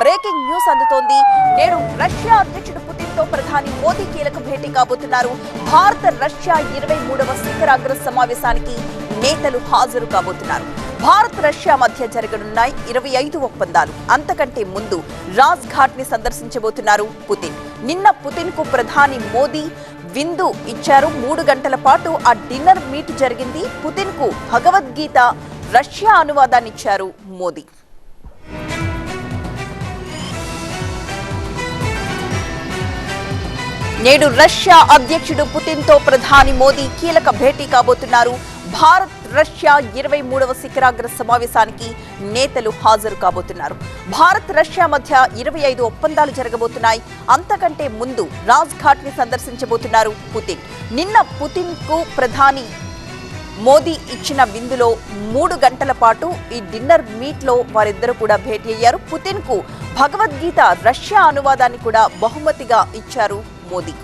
Breaking news అందుతోంది. నేడు Russia అధ్యక్షుడు పుతిన్తో ప్రధాని మోదీ కీలక భేటీ కాబోతున్నారు. భారత రష్యా ఇరవై మూడవ శిఖరాగ్ర సమావేశానికి నేతలు హాజరు కాబోతున్నారు. భారత్ రష్యా మధ్య జరగనున్న ఇరవై ఐదు ఒప్పందాలు. అంతకంటే ముందు రాజ్ ఘాట్ని సందర్శించబోతున్నారు పుతిన్. నిన్న పుతిన్కు ప్రధాని మోదీ విందు ఇచ్చారు. మూడు గంటల పాటు ఆ డిన్నర్ మీట్ జరిగింది. పుతిన్కు భగవద్గీత రష్యా అనువాదాన్ని ఇచ్చారు మోదీ. నేడు రష్యా అధ్యక్షుడు పుతిన్తో ప్రధాని మోదీ కీలక భేటీ కాబోతున్నారు. భారత్ రష్యా ఇరవై మూడవ శిఖరాగ్ర సమావేశానికి నేతలు హాజరు కాబోతున్నారు. భారత్ రష్యా మధ్య ఇరవై ఐదు ఒప్పందాలు జరగబోతున్నాయి. అంతకంటే ముందు రాజ్ ఘాట్ని సందర్శించబోతున్నారు పుతిన్. నిన్న పుతిన్కు ప్రధాని మోదీ ఇచ్చిన విందులో మూడు గంటల పాటు ఈ డిన్నర్ మీట్లో వారిద్దరూ కూడా భేటీ అయ్యారు. పుతిన్కు భగవద్గీత రష్యా అనువాదాన్ని కూడా బహుమతిగా ఇచ్చారు మోదీ